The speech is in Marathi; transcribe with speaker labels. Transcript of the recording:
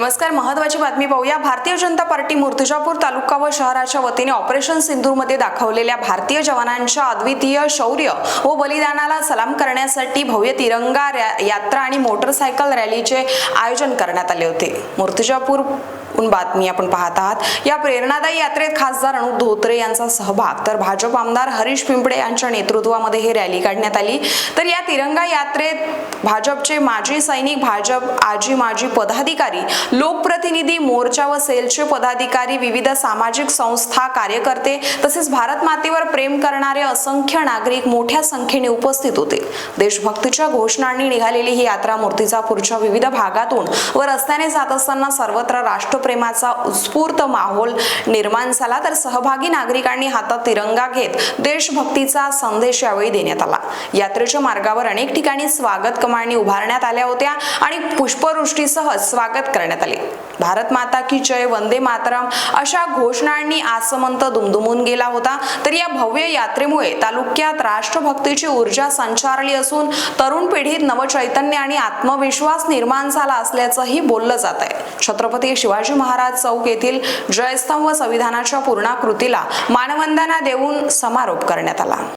Speaker 1: नमस्कार महत्वाची बातमी पाहूया. भारतीय जनता पार्टी मूर्तिजापूर तालुका व शहराच्या वतीने ऑपरेशन सिंधूरमध्ये दाखवलेल्या भारतीय जवानांच्या अद्वितीय शौर्य व बलिदानाला सलाम करण्यासाठी भव्य तिरंगा रॅ- यात्रा आणि मोटरसायकल रॅलीचे आयोजन करण्यात आले होते. मूर्तिजापूर हून बातमी आपण पाहत आहात. या प्रेरणादायी यात्रेत खासदार अनुप धोत्रे यांचा सहभाग. तर भाजप आमदार हरीश पिंपळे यांच्या नेतृत्वामध्ये ही रॅली काढण्यात आली. तर या तिरंगा यात्रेत भाजपचे माजी सैनिक भाजप आजी माजी पदाधिकारी लोकप्रतिनिधी मोर्चा व सेलचे पदाधिकारी विविध सामाजिक संस्था कार्यकर्ते तसेच भारत मातेवर प्रेम करणारे असंख्य नागरिक मोठ्या संख्येने उपस्थित होते. देशभक्तीच्या घोषणांनी निघालेली ही यात्रा मूर्तिजापूरच्या विविध भागातून व रस्त्याने जात असताना सर्वत्र राष्ट्र राष्ट्रप्रेमाचा उत्स्फूर्त माहोल निर्माण झाला तर सहभागी नागरिकांनी हातात तिरंगा घेत देशभक्तीचा संदेश यावेळी देण्यात आला. यात्रेच्या मार्गावर अनेक ठिकाणी स्वागत कमानी उभारण्यात आल्या होत्या आणि पुष्पवृष्टीसह स्वागत करण्यात आले. भारत माता की जय वंदे मातरम अशा घोषणांनी आसमंत दुमदुमून गेला होता. तर या भव्य यात्रेमुळे तालुक्यात राष्ट्रभक्तीची ऊर्जा संचारली असून तरुण पिढीत नवचैतन्य आणि आत्मविश्वास निर्माण झाला असल्याचंही बोललं जात आहे छत्रपती शिवाजी महाराज चौक येथील जयस्तंभ संविधानाच्या पूर्णाकृतीला मानवंदना देऊन समारोप करण्यात आला.